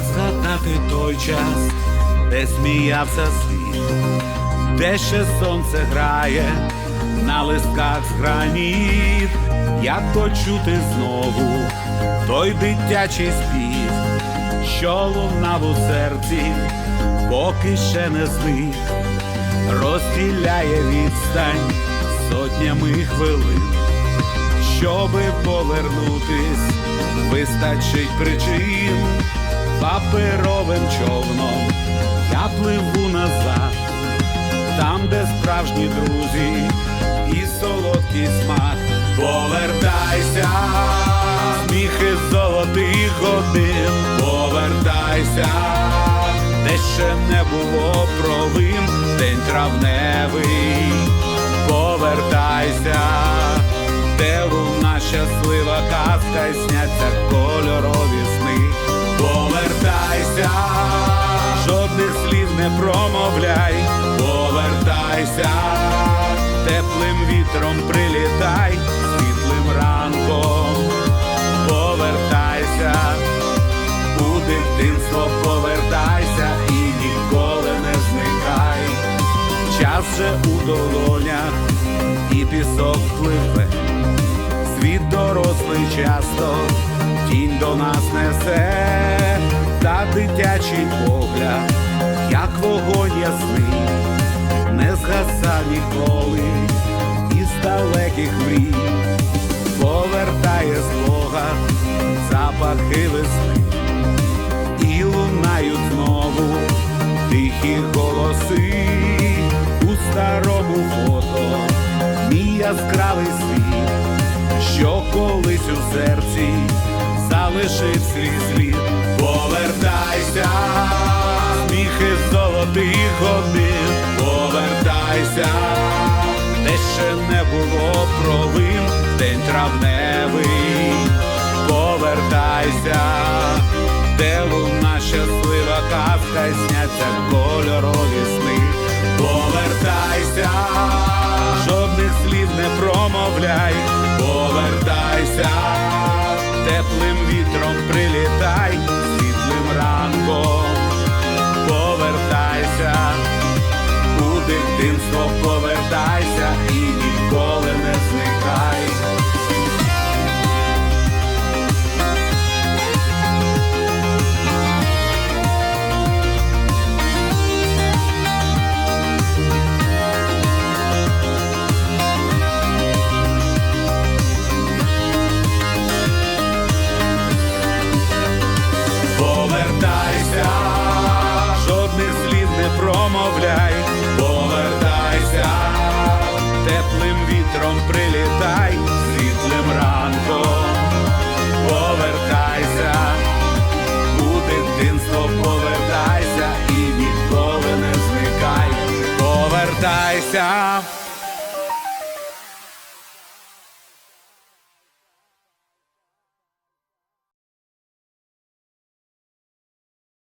Як згадати той час, де сміявся світ, де ще сонце грає на листках з граніт, як почути знову той дитячий спів, що лунав у серці, поки ще не зник, розділяє відстань сотнями хвилин. Щоби повернутись, вистачить причин паперовим човном. Я пливу назад, там, де справжні друзі і солодкий смак. Повертайся, сміхи золотих годин, повертайся, де ще не було провин, день травневий, повертайся, де луна щаслива казка й сняться кольорові вітром прилітай, світлим ранком, повертайся, у дитинство повертайся і ніколи не зникай. Час же у долонях і пісок пливе. Світ дорослий часто тінь до нас несе, та дитячий погляд, як вогонь ясний, не згаса ніколи далеких мрій, повертає з запахи весни, і лунають знову тихі голоси. У старому фото, мій яскравий світ що колись у серці залишив свій слід. Повертайся, сміхи золотих годин, було провин день травневий, повертайся, де луна щаслива кавка й кольорові сни, повертайся, жодних слів не промовляй, повертайся, теплим вітром прилітай, світлим ранком, повертайся у дитинство.